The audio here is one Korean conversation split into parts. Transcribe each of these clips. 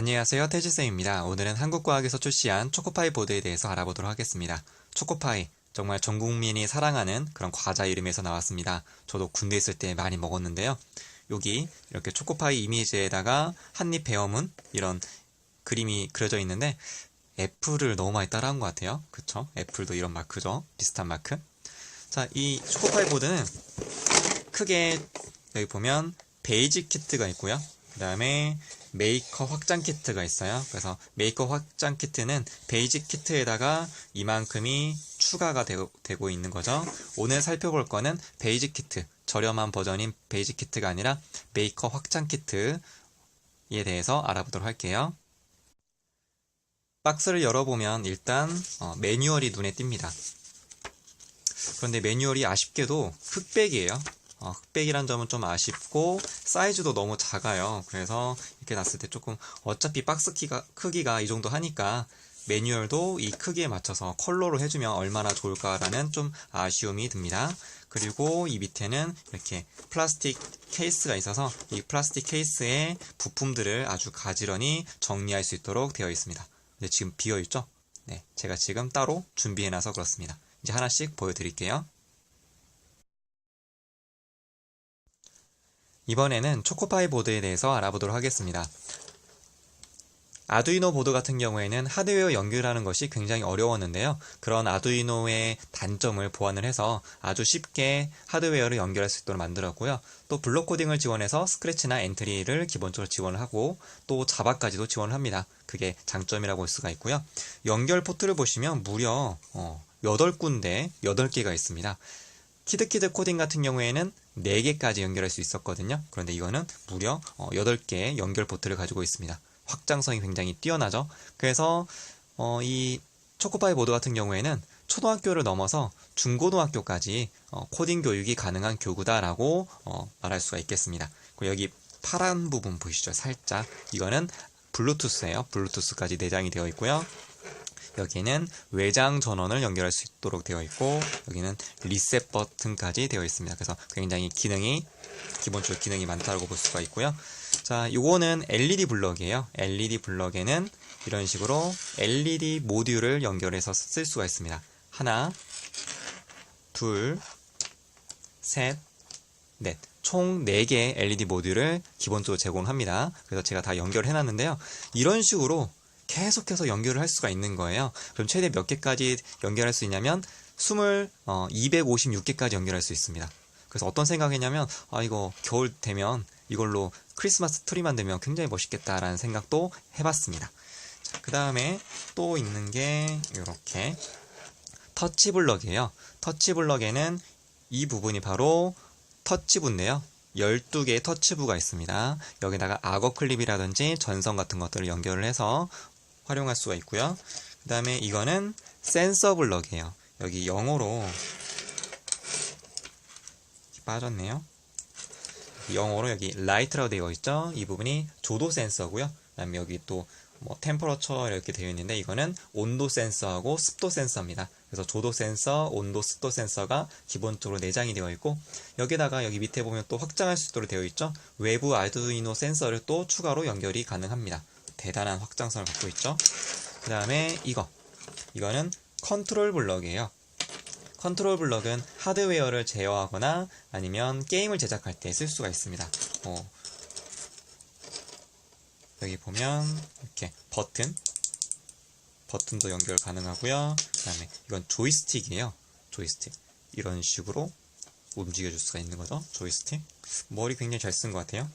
안녕하세요. 태지쌤입니다. 오늘은 한국과학에서 출시한 초코파이 보드에 대해서 알아보도록 하겠습니다. 초코파이, 정말 전 국민이 사랑하는 그런 과자 이름에서 나왔습니다. 저도 군대 있을 때 많이 먹었는데요. 여기 이렇게 초코파이 이미지에다가 한입 베어문 이런 그림이 그려져 있는데 애플을 너무 많이 따라한 것 같아요. 그쵸? 애플도 이런 마크죠. 비슷한 마크. 자, 이 초코파이 보드는 크게 여기 보면 베이직 키트가 있고요. 그 다음에 메이커 확장 키트가 있어요. 그래서 메이커 확장 키트는 베이직 키트에다가 이만큼이 추가가 되고, 되고 있는 거죠. 오늘 살펴볼 거는 베이직 키트, 저렴한 버전인 베이직 키트가 아니라 메이커 확장 키트에 대해서 알아보도록 할게요. 박스를 열어보면 일단 어, 매뉴얼이 눈에 띕니다. 그런데 매뉴얼이 아쉽게도 흑백이에요. 어, 흑백이란 점은 좀 아쉽고 사이즈도 너무 작아요. 그래서 이렇게 놨을 때 조금 어차피 박스 키가, 크기가 이 정도 하니까 매뉴얼도 이 크기에 맞춰서 컬러로 해주면 얼마나 좋을까라는 좀 아쉬움이 듭니다. 그리고 이 밑에는 이렇게 플라스틱 케이스가 있어서 이 플라스틱 케이스에 부품들을 아주 가지런히 정리할 수 있도록 되어 있습니다. 근데 지금 비어 있죠? 네, 제가 지금 따로 준비해놔서 그렇습니다. 이제 하나씩 보여드릴게요. 이번에는 초코파이 보드에 대해서 알아보도록 하겠습니다. 아두이노 보드 같은 경우에는 하드웨어 연결하는 것이 굉장히 어려웠는데요. 그런 아두이노의 단점을 보완을 해서 아주 쉽게 하드웨어를 연결할 수 있도록 만들었고요. 또 블록 코딩을 지원해서 스크래치나 엔트리를 기본적으로 지원을 하고 또 자바까지도 지원을 합니다. 그게 장점이라고 볼 수가 있고요. 연결 포트를 보시면 무려 어, 8군데 8개가 있습니다. 키드키드 코딩 같은 경우에는 4개까지 연결할 수 있었거든요. 그런데 이거는 무려 8개의 연결 포트를 가지고 있습니다. 확장성이 굉장히 뛰어나죠. 그래서 어, 이 초코파이 보드 같은 경우에는 초등학교를 넘어서 중고등학교까지 어, 코딩 교육이 가능한 교구다라고 어, 말할 수가 있겠습니다. 그리고 여기 파란 부분 보이시죠? 살짝 이거는 블루투스예요. 블루투스까지 내장이 되어 있고요. 여기는 외장 전원을 연결할 수 있도록 되어 있고 여기는 리셋 버튼까지 되어 있습니다. 그래서 굉장히 기능이 기본적으로 기능이 많다고 볼 수가 있고요. 자, 요거는 LED 블럭이에요. LED 블럭에는 이런 식으로 LED 모듈을 연결해서 쓸 수가 있습니다. 하나, 둘, 셋, 넷. 총 4개의 LED 모듈을 기본적으로 제공합니다. 그래서 제가 다 연결해 놨는데요. 이런 식으로 계속해서 연결을 할 수가 있는 거예요. 그럼 최대 몇 개까지 연결할 수 있냐면 20, 어, 256개까지 연결할 수 있습니다. 그래서 어떤 생각했냐면 아 이거 겨울 되면 이걸로 크리스마스 트리 만들면 굉장히 멋있겠다라는 생각도 해봤습니다. 그 다음에 또 있는 게 이렇게 터치 블럭이에요. 터치 블럭에는 이 부분이 바로 터치부인데요. 12개의 터치부가 있습니다. 여기다가 악어 클립이라든지 전선 같은 것들을 연결을 해서 활용할 수가 있고요. 그 다음에 이거는 센서 블럭이에요. 여기 영어로 빠졌네요. 영어로 여기 라이트라고 되어 있죠. 이 부분이 조도 센서고요. 그 다음에 여기 또 뭐 템퍼러처 이렇게 되어 있는데 이거는 온도 센서하고 습도 센서입니다. 그래서 조도 센서, 온도, 습도 센서가 기본적으로 내장이 되어 있고 여기다가 여기 밑에 보면 또 확장할 수 있도록 되어 있죠. 외부 아두이노 센서를 또 추가로 연결이 가능합니다. 대단한 확장성을 갖고 있죠. 그 다음에 이거 이거는 컨트롤 블럭이에요. 컨트롤 블럭은 하드웨어를 제어하거나 아니면 게임을 제작할 때 쓸 수가 있습니다. 어, 여기 보면 이렇게 버튼 버튼도 연결 가능하고요. 그 다음에 이건 조이스틱이에요. 조이스틱 이런 식으로 움직여 줄 수가 있는 거죠. 조이스틱 머리 굉장히 잘 쓴 것 같아요.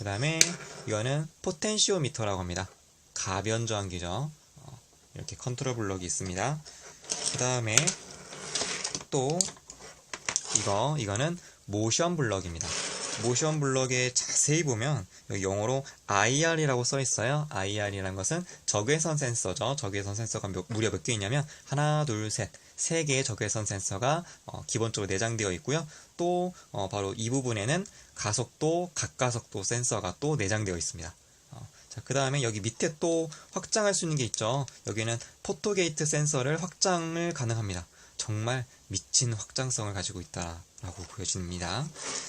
그 다음에 이거는 포텐시오미터라고 합니다. 가변 저항기죠. 어, 이렇게 컨트롤 블럭이 있습니다. 그 다음에 또 이거 이거는 모션 블럭입니다. 모션 블럭에 자세히 보면 여기 영어로 IR이라고 써 있어요. IR이라는 것은 적외선 센서죠. 적외선 센서가 몇, 무려 몇 개 있냐면 하나, 둘, 셋, 세 개의 적외선 센서가 어, 기본적으로 내장되어 있고요. 또 어, 바로 이 부분에는 가속도, 각가속도 센서가 또 내장되어 있습니다. 어, 자, 그 다음에 여기 밑에 또 확장할 수 있는 게 있죠. 여기는 포토게이트 센서를 확장을 가능합니다. 정말 미친 확장성을 가지고 있다라고 보여집니다.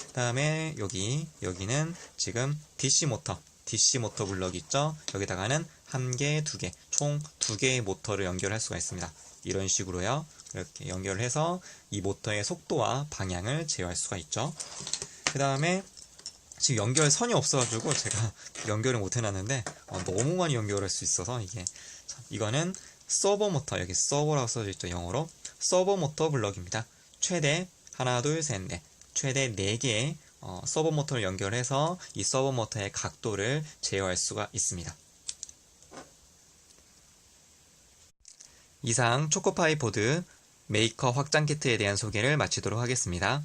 그 다음에 여기, 여기는 지금 DC 모터, DC 모터 블럭 있죠? 여기다가는 한 개, 두 개, 총 두 개의 모터를 연결할 수가 있습니다. 이런 식으로요. 이렇게 연결해서 이 모터의 속도와 방향을 제어할 수가 있죠. 그 다음에 지금 연결선이 없어가지고 제가 연결을 못 해놨는데 어, 너무 많이 연결할 수 있어서 이게 참, 이거는 서버 모터 여기 서버라고 써져 있죠 영어로 서버 모터 블럭입니다. 최대 하나 둘셋넷 최대 4개의 어, 서버 모터를 연결해서 이 서버 모터의 각도를 제어할 수가 있습니다. 이상 초코파이 보드 메이커 확장 키트에 대한 소개를 마치도록 하겠습니다.